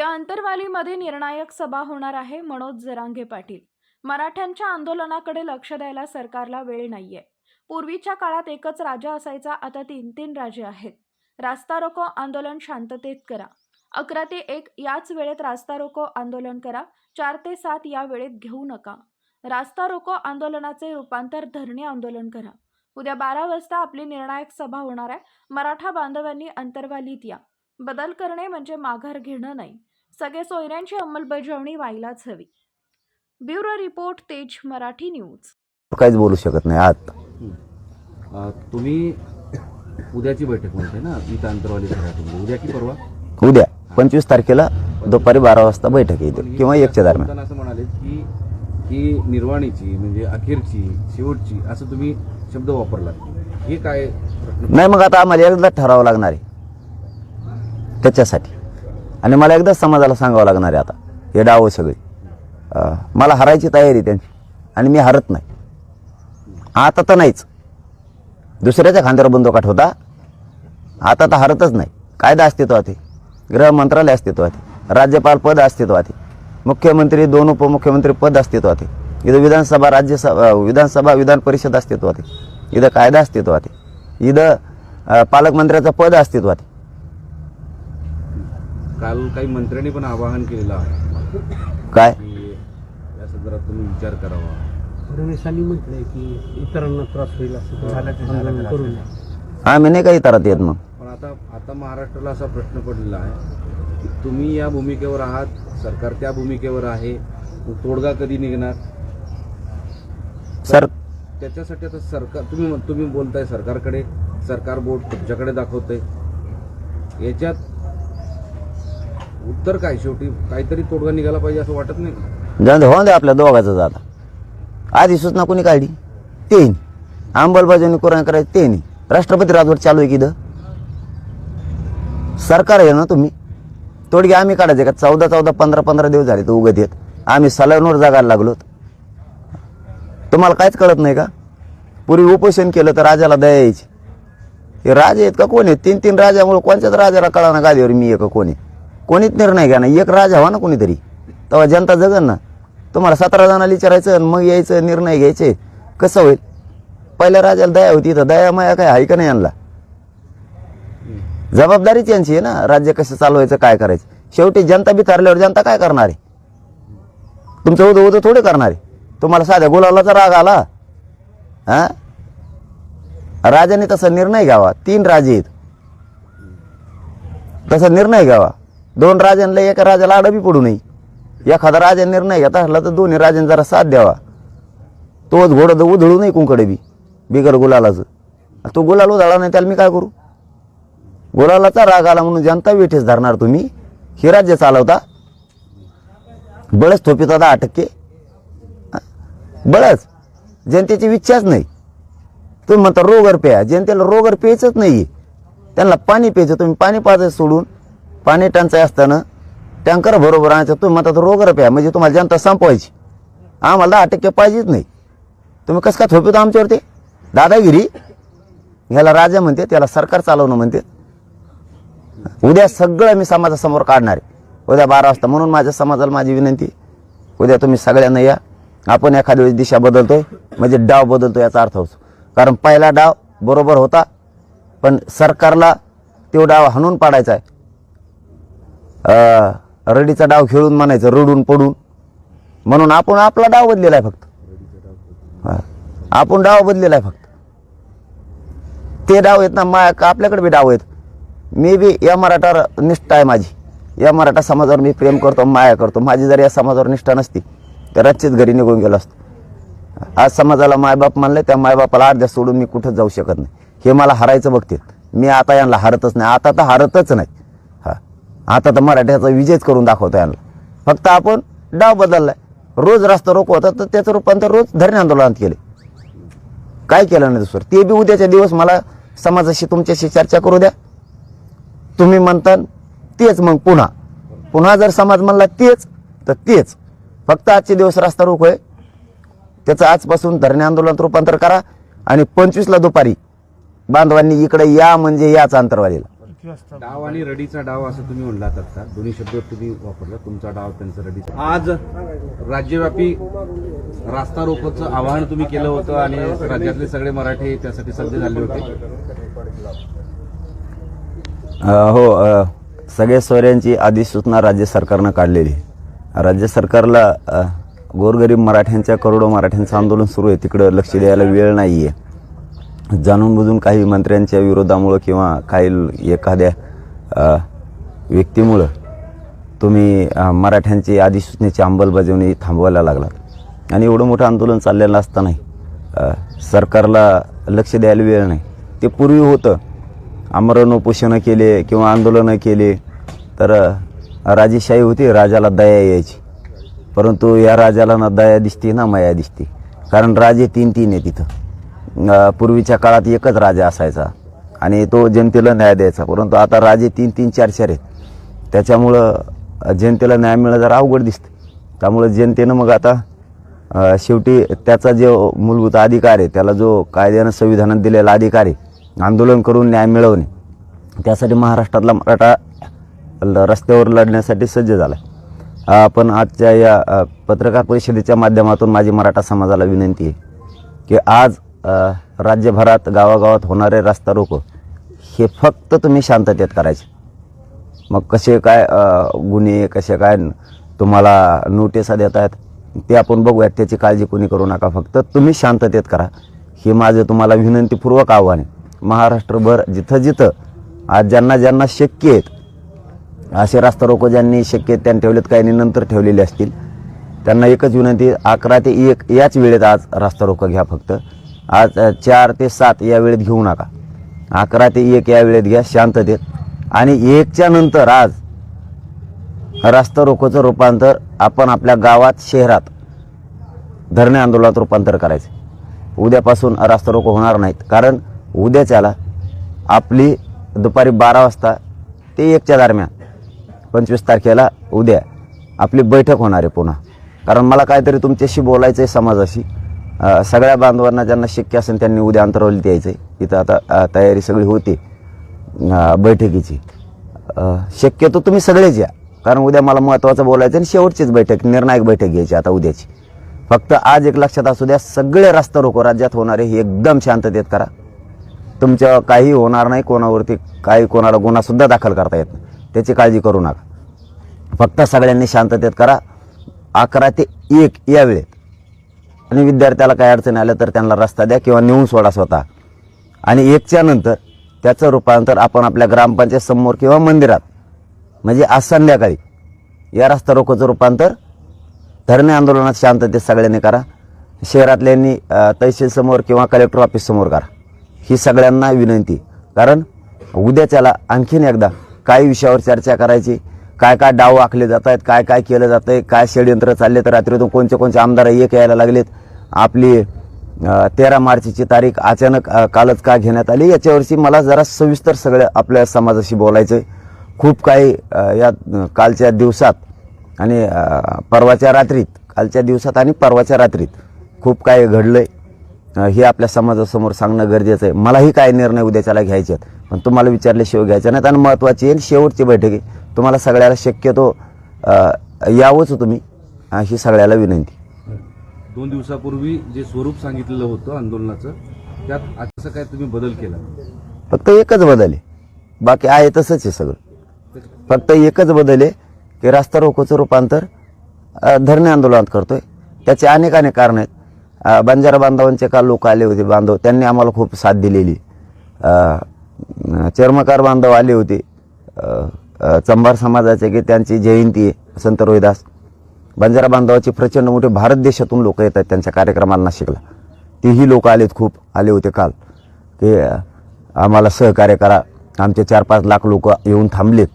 उद्या अंतरवालीमध्ये निर्णायक सभा होणार आहे मनोज जरांगे पाटील. मराठ्यांच्या आंदोलनाकडे लक्ष द्यायला सरकारला वेळ नाहीये. पूर्वीच्या काळात एकच राजा असायचा आता तीन तीन राजे आहेत. रास्ता रोको आंदोलन शांततेत करा. अकरा ते एक याच वेळेत रास्ता रोको आंदोलन करा. चार ते सात या वेळेत घेऊ नका. रास्ता रोको आंदोलनाचे रूपांतर धरणे आंदोलन करा. उद्या बारा वाजता आपली निर्णायक सभा होणार आहे. मराठा बांधवांनी अंतर्वालीत या. बदल करणे म्हणजे माघार घेणं नाही. सगळे सोयऱ्यांची अंमलबजावणी व्हायलाच हवी. ब्युरो रिपोर्ट तेज मराठी न्यूज. काहीच बोलू शकत नाही आत. अ, तुम्ही उद्याची बैठक म्हणते ना इथं अंतरवाली घरातून उद्या की परवा? उद्या पंचवीस तारखेला दुपारी बारा वाजता बैठक येते किंवा एकच्या दरम्यान. बोलताना असं म्हणाले की ही निर्वाणीची म्हणजे अखेरची शेवटची असं तुम्ही शब्द वापरला हे काय प्रश्न? नाही मग आता आम्हाला एकदा ठरावं लागणार आहे. त्याच्यासाठी. आणि मला एकदाच समाजाला सांगावं लागणार आहे आता. हे डावं सगळी. मला हरायची तयारी त्यांची. आणि मी हरत नाही. आता तर नाहीच. दुसऱ्याच्या खांद्यावर बंदोकाठ होता. आता तर हरतच नाही. कायदा अस्तित्वात आहे. गृह मंत्रालय अस्तित्वात आहे. राज्यपाल पद अस्तित्वात आहे. मुख्यमंत्री दोन उपमुख्यमंत्री पद अस्तित्वात आहे. इथं विधानसभा राज्यसभा विधानसभा विधान परिषद अस्तित्वात आहे. इथं कायदा अस्तित्वात आहे. इथं पालकमंत्र्याचं पद अस्तित्वात आहे. काल काही मंत्र्यांनी पण आवाहन केलेलं आहे. काय? की या संदर्भात तुम्ही विचार करावा. फडणवीसांनी म्हटलंय की इतरांना त्रास होईल असं आंदोलन करू नये आम्ही नाही काही तरत येत मग? पण आता आता महाराष्ट्राला असा प्रश्न पडलेला आहे की तुम्ही या भूमिकेवर आहात सरकार त्या भूमिकेवर आहे मग तोडगा कधी निघणार? सर त्याच्यासाठी आता सरकार तुम्ही तुम्ही बोलताय सरकारकडे सरकार बोर्ड तुमच्याकडे दाखवतंय. याच्यात उत्तर काय? शेवटी काहीतरी तोडगा निघाला पाहिजे असं वाटत नाही का? जाऊन दे होऊन दे आपल्या दोघांचं जाता. आधी सूचना कोणी काढली? ते अंमलबजावणी कोण करायची ते नाही राष्ट्रपती राजवट चालू आहे की इथं? सरकार आहे ना तुम्ही? तोडगे आम्ही काढायचे का? चौदा चौदा पंधरा पंधरा दिवस झाले तर उगत येत. आम्ही सलाईनवर जागायला लागलो तुम्हाला काहीच कळत नाही का? पूर्वी उपोषण केलं तर राजाला दया यायची. हे राजे आहेत का? कोण आहेत? तीन तीन राजामुळे कोणत्याच राजाला कळा ना गादीवर मी एक कोणी कोणीच निर्णय घ्या ना एक राजा व्हा ना कोणीतरी. तेव्हा जनता जगन ना. तुम्हाला सतरा जणांना विचारायचं आणि मग यायचं निर्णय घ्यायचे. कसं होईल? पहिल्या राजाला दया होती तर दया माया काय आहे का नाही आणला? जबाबदारीच यांची आहे ना. राज्य कसं चालवायचं काय करायचं? शेवटी जनता बी जनता काय करणार आहे? तुमचं उदो उदो थोडे करणार आहे. तुम्हाला साध्या गुलालाचा राग आला. हा? राजाने तसा निर्णय घ्यावा. तीन राजे आहेत. तसा निर्णय घ्यावा. दोन राजांना एका राजाला आडबी पडू नये. एखादा राजा निर्णय घेता असला तर दोन्ही राजांनी जरा साथ द्यावा. तोच घोडं तर उधळू नये कुंकडे बी बिगर गुलालाचं. तो गुलाल उधळा नाही त्याला मी काय करू? गुलालाचा राग आला म्हणून जनता वेठेस धरणार तुम्ही. हे राज्य चालवता. बळच थोपित दहा अटक्के बळच जनतेची इच्छाच नाही. तुम्ही म्हणता रोगर प्या. जनतेला रोगर प्यायचंच नाही त्यांना पाणी प्यायचं तुम्ही पाणी पाजायचं सोडून पाणी टंचाई असताना टँकर बरोबर आणायचं तुम्ही म्हणतात रोगर प्या म्हणजे तुम्हाला जनता संपवायची. आम्हाला दहा टक्के पाहिजेच नाही. तुम्ही कसं काय थोपितो आमच्यावरती? दादागिरी ह्याला राजा म्हणते त्याला सरकार चालवणं म्हणते. उद्या सगळं मी समाजासमोर काढणार आहे. उद्या बारा वाजता म्हणून माझ्या समाजाला माझी विनंती उद्या तुम्ही सगळ्यांना या. आपण एखाद्या वेळेस दिशा बदलतोय म्हणजे डाव बदलतो याचा अर्थ होतो. कारण पहिला डाव बरोबर होता पण सरकारला तो डाव हाणून पाडायचा आहे. रडीचा डाव खेळून म्हणायचं रडून पडून. म्हणून आपण आपला डाव बदलेला आहे फक्त. आपण डाव बदलेला आहे फक्त. ते डाव आहेत ना माया आपल्याकडे बी डाव आहेत. मी बी या मराठावर निष्ठा आहे माझी. या मराठा समाजावर मी प्रेम करतो माया करतो. माझी जर या समाजावर निष्ठा नसती तर आजचीच घरी निघून गेलो असतो. आज समाजाला मायबाप मानले त्या मायबापाला अर्ध्या सोडून मी कुठंच जाऊ शकत नाही. हे मला हरायचं बघते मी आता यांना हरतच नाही. आता तर हरतच नाही. आता तर मराठ्याचा विजयच करून दाखवतो यांना. फक्त आपण डाव बदललाय. रोज रस्ता रोको होता तर त्याचं रूपांतर रोज धरणे आंदोलनात केले. काय केलं नाही दुसरं? ते बी उद्याच्या दिवस मला समाजाशी तुमच्याशी चर्चा करू द्या. तुम्ही म्हणता तेच मग पुन्हा. पुन्हा जर समाज म्हणला तेच तर तेच. फक्त आजचे दिवस रस्ता रोको आहे. त्याचं आजपासून धरणे आंदोलनात रूपांतर करा. आणि पंचवीसला दुपारी बांधवांनी इकडे या म्हणजे याच अंतरवालीला. व्यवस्था डाव आणि रडीचा डाव असं तुम्ही म्हणलात आता. दोन्ही शब्द तुम्ही वापरला. तुमचा डाव त्यांचा रडीचा. आज राज्यव्यापी रास्ता रोकोचं आवाहन तुम्ही केलं होतं आणि राज्यातले सगळे मराठी त्यासाठी सज्ज झाले होते. हो सगळ्या सोयऱ्यांची अधिसूचना राज्य सरकारनं काढलेली. आहे. राज्य सरकारला गोरगरीब मराठ्यांच्या करोडो मराठ्यांचं आंदोलन सुरू आहे. तिकडं लक्ष द्यायला वेळ नाही आहे जाणून बुजून काही मंत्र्यांच्या विरोधामुळं किंवा काही एखाद्या व्यक्तीमुळं तुम्ही मराठ्यांची अधिसूचनेची अंमलबजावणी थांबवायला लागलात. आणि एवढं मोठं आंदोलन चाललेलं असतानाही सरकारला लक्ष द्यायला वेळ नाही. ते पूर्वी होतं. आमरण उपोषणं केले किंवा आंदोलनं केले तर राजेशाही होती राजाला दया यायची. परंतु या राजाला ना दया दिसते ना माया दिसते. कारण राजे तीन तीन आहे तिथं पूर्वीच्या काळात एकच राजा असायचा. आणि तो जनतेला न्याय द्यायचा. परंतु आता राजे तीन तीन चार चार आहेत. त्याच्यामुळं जनतेला न्याय मिळणं जरा अवघड दिसतं. त्यामुळं जनतेनं मग आता शेवटी त्याचा जो मूलभूत अधिकार आहे त्याला जो कायद्यानं संविधानात दिलेला अधिकार आहे आंदोलन करून न्याय मिळवणे त्यासाठी महाराष्ट्रातला मराठा ल- रस्त्यावर लढण्यासाठी सज्ज झाला आहे. पण आजच्या या पत्रकार परिषदेच्या माध्यमातून माझी मराठा समाजाला विनंती आहे की आज राज्यभरात गावागावात होणारे रस्ता रोको हे फक्त तुम्ही शांततेत करायचे. मग कसे काय गुन्हे कसे काय तुम्हाला नोटिसा देत आहेत ते आपण बघूयात. त्याची काळजी कोणी करू नका फक्त तुम्ही शांततेत करा. हे माझं तुम्हाला विनंतीपूर्वक आव्हान आहे. महाराष्ट्रभर जिथं जिथं आज ज्यांना ज्यांना शक्य आहेत असे रास्ता रोको ज्यांनी शक्य आहेत त्यांनी ठेवलेत काही नंतर ठेवलेले असतील त्यांना एकच विनंती अकरा ते एक याच वेळेत आज रास्ता रोको घ्या फक्त. आज चार ते सात या वेळेत घेऊ नका. अकरा ते एक या वेळेत घ्या शांततेत आणि एकच्या नंतर आज रास्ता रोकोचं रूपांतर आपण आपल्या गावात शहरात धरणे आंदोलनात रूपांतर करायचं. उद्यापासून रास्ता रोको होणार नाहीत. कारण उद्याच्याला आपली दुपारी बारा वाजता ते एकच्या दरम्यान पंचवीस तारखेला उद्या आपली बैठक होणार आहे पुन्हा. कारण मला काहीतरी तुमच्याशी बोलायचं आहे समाजाशी. सगळ्या बांधवांना ज्यांना शक्य असेल त्यांनी उद्या अंतरावली द्यायचं आहे इथं आता तयारी सगळी होती बैठकीची. शक्यतो तुम्ही सगळेच या कारण उद्या मला महत्त्वाचं बोलायचं आणि शेवटचीच बैठक निर्णायक बैठक घ्यायची आता उद्याची. फक्त आज एक लक्षात असू द्या सगळे रस्ता रोको राज्यात होणारे हे एकदम शांततेत करा. तुमच्या काही होणार नाही कोणावरती काही कोणाला गुन्हासुद्धा दाखल करता येत नाही. त्याची काळजी करू नका. फक्त सगळ्यांनी शांततेत करा. अकरा ते एक या आणि विद्यार्थ्याला काही अडचण आलं तर त्यांना रस्ता द्या किंवा नेऊन सोडा स्वतः. आणि एकच्या नंतर त्याचं रूपांतर आपण आपल्या ग्रामपंचायत समोर किंवा मंदिरात म्हणजे आज संध्याकाळी या रस्ता रोखोचं रूपांतर धरणे आंदोलनात शांततेत सगळ्यांनी करा शहरातल्यांनी तहसीलसमोर किंवा कलेक्टर ऑफिससमोर करा. ही सगळ्यांना विनंती. कारण उद्याच्याला आणखीन एकदा काही विषयावर चर्चा करायची काय काय डाव आखले जात आहेत काय काय केलं जातं आहे काय षडयंत्र चालले तर रात्रीतून कोणते कोणते आमदार एक यायला लागलेत. आपली तेरा मार्चची तारीख अचानक कालच का घेण्यात आली याच्यावरची मला जरा सविस्तर सगळं आपल्या समाजाशी बोलायचं आहे खूप काही या कालच्या दिवसात आणि परवाच्या रात्रीत कालच्या दिवसात आणि परवाच्या रात्रीत खूप काही घडलं आहे हे आपल्या समाजासमोर सांगणं गरजेचं आहे. मलाही काय निर्णय उद्याच्याला घ्यायचे आहेत पण तुम्हाला विचारल्याशिवाय घ्यायचे नाहीत आणि महत्त्वाची आहे आणि शेवटची बैठक आहे. तुम्हाला सगळ्याला शक्यतो यावंच तुम्ही अ, ही सगळ्याला विनंती. दोन दिवसापूर्वी जे स्वरूप सांगितलेलं होतं आंदोलनाचं त्यात असं काय तुम्ही बदल केला? फक्त एकच बदल आहे. बाकी आहे तसंच आहे सगळं. फक्त एकच बदल आहे की रास्ता रोकोचं रूपांतर धरणे आंदोलनात करतोय. त्याचे अनेक अनेक कारण आहेत. बंजारा बांधवांचे काल लोक आले होते बांधव त्यांनी आम्हाला खूप साथ दिलेली. चर्मकार बांधव आले होते. चंभार समाजाचे की त्यांची जयंती आहे संत रोहिदास बंजारा बांधवाचे प्रचंड मोठे भारत देशातून लोक येतात त्यांच्या कार्यक्रमाला नाशिकला. तेही लोक आलेत खूप आले होते काल. की आम्हाला सहकार्य करा. आमचे चार पाच लाख लोक येऊन थांबलेत.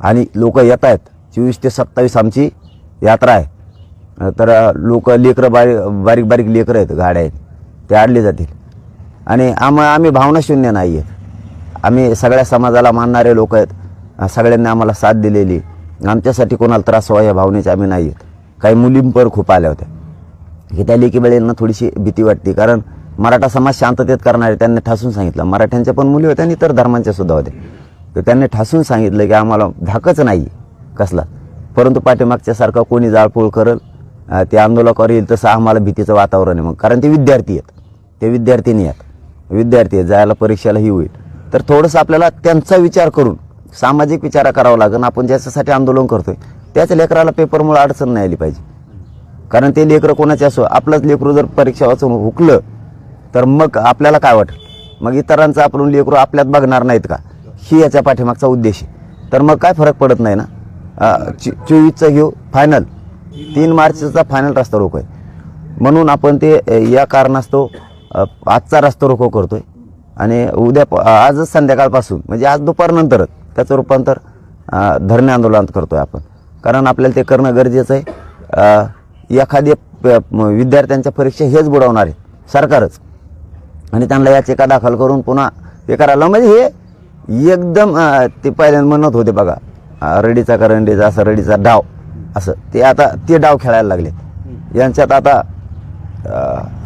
आणि लोक येत आहेत. चोवीस ते सत्तावीस आमची यात्रा आहे. तर लोक लेकरं बारीक बारीक बारीक लेकरं आहेत गाड्या आहेत. ते आणले जातील. आणि आम आम्ही भावनाशून्य नाही आहेत आम्ही सगळ्या समाजाला मानणारे लोक आहेत. सगळ्यांनी आम्हाला साथ दिलेली. आमच्यासाठी कोणाला त्रास व्हावा या भावनेचे आम्ही नाही आहेत काही मुलींपर खूप आल्या होत्या. की त्या लेकी थोडीशी भीती वाटते कारण मराठा समाज शांततेत करणारे त्यांनी ठासून सांगितलं. मराठ्यांच्या पण मुली होत्या आणि इतर धर्मांच्या सुद्धा होत्या. तर त्यांनी ठासून सांगितलं की आम्हाला धाकच नाही कसला. परंतु पाठीमागच्यासारखा कोणी जाळपोळ करल ते आंदोलकावर येईल तसं आम्हाला भीतीचं वातावरण आहे मग. कारण ते विद्यार्थी आहेत. ते विद्यार्थिनी आहेत. विद्यार्थी आहेत. जायला परीक्षेलाही होईल. तर थोडंसं आपल्याला त्यांचा विचार करून सामाजिक विचार करावा लागेल आपण ज्याच्यासाठी आंदोलन करतोय त्याच लेकराला पेपरमुळे अडचण नाही आली पाहिजे. कारण ते लेकरं कोणाचे असो आपलंच लेकरू जर परीक्षा वाचून हुकलं तर मग आपल्याला काय वाटेल? मग इतरांचं आपण लेकरू आपल्यात बघणार नाहीत का? ही याच्या पाठीमागचा उद्देश आहे. तर मग काय फरक पडत नाही ना? चोवीसचं घेऊ फायनल तीन मार्चचा फायनल रस्ता रोको आहे. म्हणून आपण ते या कारणास्तव आजचा रस्ता रोको करतोय. आणि उद्या प- आजच संध्याकाळपासून म्हणजे आज दुपारनंतरच त्याचं रूपांतर धरणे आंदोलनात आहे आपण. कारण आपल्याला ते करणं गरजेचं आहे. एखादी प- विद्यार्थ्यांच्या परीक्षा हेच बुडवणार आहे सरकारच. आणि त्यांना याचिका दाखल करून पुन्हा हे करायला म्हणजे हे एकदम ते पहिल्यांदा म्हणत होते बघा रडीचा करंडीचा असं रडीचा डाव असं. ते आता ते डाव खेळायला लागले यांच्यात आता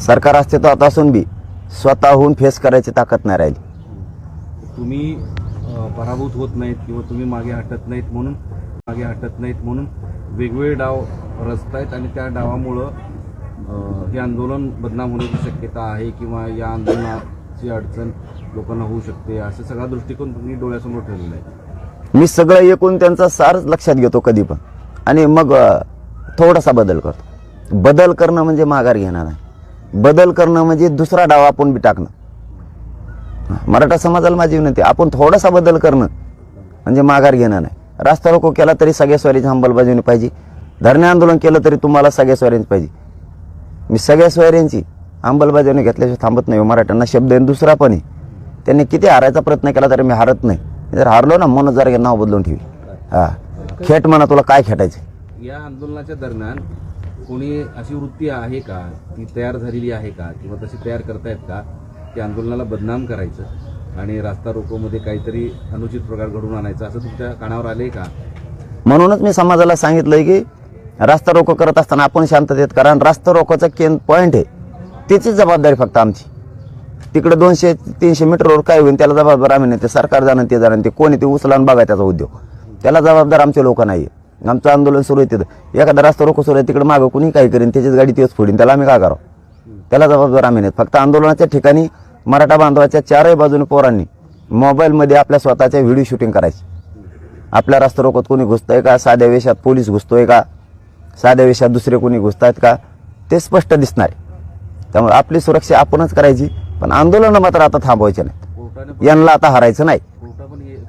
सरकार अस्तित्वात असून बी स्वतःहून फेस करायची ताकद नाही राहिली. तुम्ही पराभूत होत नाहीत किंवा तुम्ही मागे हटत नाहीत म्हणून मागे हटत नाहीत म्हणून वेगवेगळे डाव रचतायत आणि त्या डावामुळं हे आंदोलन बदनाम होण्याची शक्यता आहे किंवा या आंदोलनाची अडचण लोकांना होऊ शकते असं सगळा दृष्टिकोन तुम्ही डोळ्यासमोर ठेवलेला आहे. मी सगळं एकूण त्यांचा सार लक्षात घेतो कधी पण. आणि मग थोडासा बदल करतो. बदल करणं म्हणजे माघार घेणं नाही. बदल करणं म्हणजे दुसरा डाव आपण बी टाकणं. मराठा समाजाला माझी विनंती आपण थोडासा बदल करणं म्हणजे माघार घेणं नाही. रास्ता रोको केला तरी सगळ्या स्वारीची अंमलबजावणी पाहिजे. धरणे आंदोलन केलं तरी तुम्हाला सगळ्या स्वाऱ्यांची पाहिजे. मी सगळ्या स्वाऱ्यांची अंमलबजावणी घेतल्याशिवाय थांबत नाही. मराठ्यांना शब्द आहे दुसरा पण आहे. त्यांनी किती हारायचा प्रयत्न केला तरी मी हारत नाही. जर हारलो ना मनोज जरा नाव बदलून ठेवी हा. खेट म्हणा तुला काय खेटायचं? या आंदोलनाच्या दरम्यान कोणी अशी वृत्ती आहे का? ती तयार झालेली आहे का? किंवा तशी तयार करतायत का? की आंदोलनाला बदनाम करायचं आणि रास्ता रोकोमध्ये काहीतरी अनुचित प्रकार घडून आणायचा असं तुमच्या कानावर आले का? म्हणूनच मी समाजाला सांगितलंय की रास्ता रोको करत असताना आपण शांततेत कारण रास्ता रोकोचा केंद्र पॉईंट आहे. त्याचीच जबाबदारी फक्त आमची. तिकडे दोनशे तीनशे मीटरवर काय होईल त्याला जबाबदार आम्ही नाही. ते सरकार जाणं ते जाणं ते कोणी ते उचलान बघा त्याचा उद्योग. त्याला जबाबदार आमचे लोक नाही आमचं आंदोलन सुरू आहे तिथं. एखादा रास्ता रोको सुरू आहे तिकडे मागं कुणी काही करेन त्याचीच गाडी तेच फोडीन त्याला आम्ही काय करावं? त्याला जबाबदार आम्ही नाही फक्त आंदोलनाच्या ठिकाणी मराठा बांधवाच्या चारही बाजूने पोरांनी मोबाईलमध्ये आपल्या स्वतःच्या व्हिडिओ शूटिंग करायची. आपल्या रस्ता रोकोत कोणी घुसतंय का? साध्या वेशात पोलीस घुसतोय का? साध्या वेशात दुसरे कोणी घुसतायत का? ते स्पष्ट दिसणार आहे. त्यामुळे आपली सुरक्षा आपणच करायची पण आंदोलन मात्र आता थांबवायचे नाही यांना आता हरायचं नाही.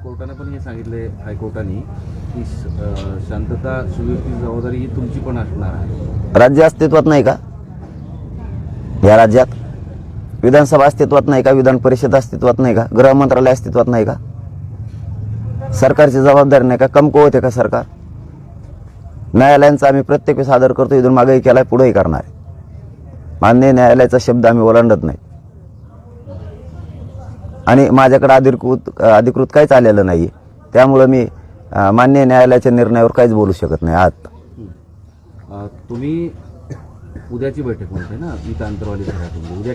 कोर्टाने पण हे सांगितले हायकोर्टाने की शांतता सुव्यवस्थेची जबाबदारी ही तुमची पण असणार आहे. राज्य अस्तित्वात नाही का? या राज्यात? विधानसभा अस्तित्वात नाही का? विधान परिषद अस्तित्वात नाही का? गृह मंत्रालय अस्तित्वात नाही का? सरकारची जबाबदारी नाही का? कमकुवत आहे का सरकार? न्यायालयांचा आम्ही प्रत्येक वेळेस आदर करतो इथून मागेही आहे पुढेही करणार आहे. मान्य न्यायालयाचा शब्द आम्ही ओलांडत नाही. आणि माझ्याकडे अधिकृत अधिकृत काहीच आलेलं नाही त्यामुळं मी मान्य न्यायालयाच्या निर्णयावर काहीच बोलू शकत नाही. आत. तुम्ही उद्याची बैठक म्हणते ना इथं अंतरवाली घरातून उद्या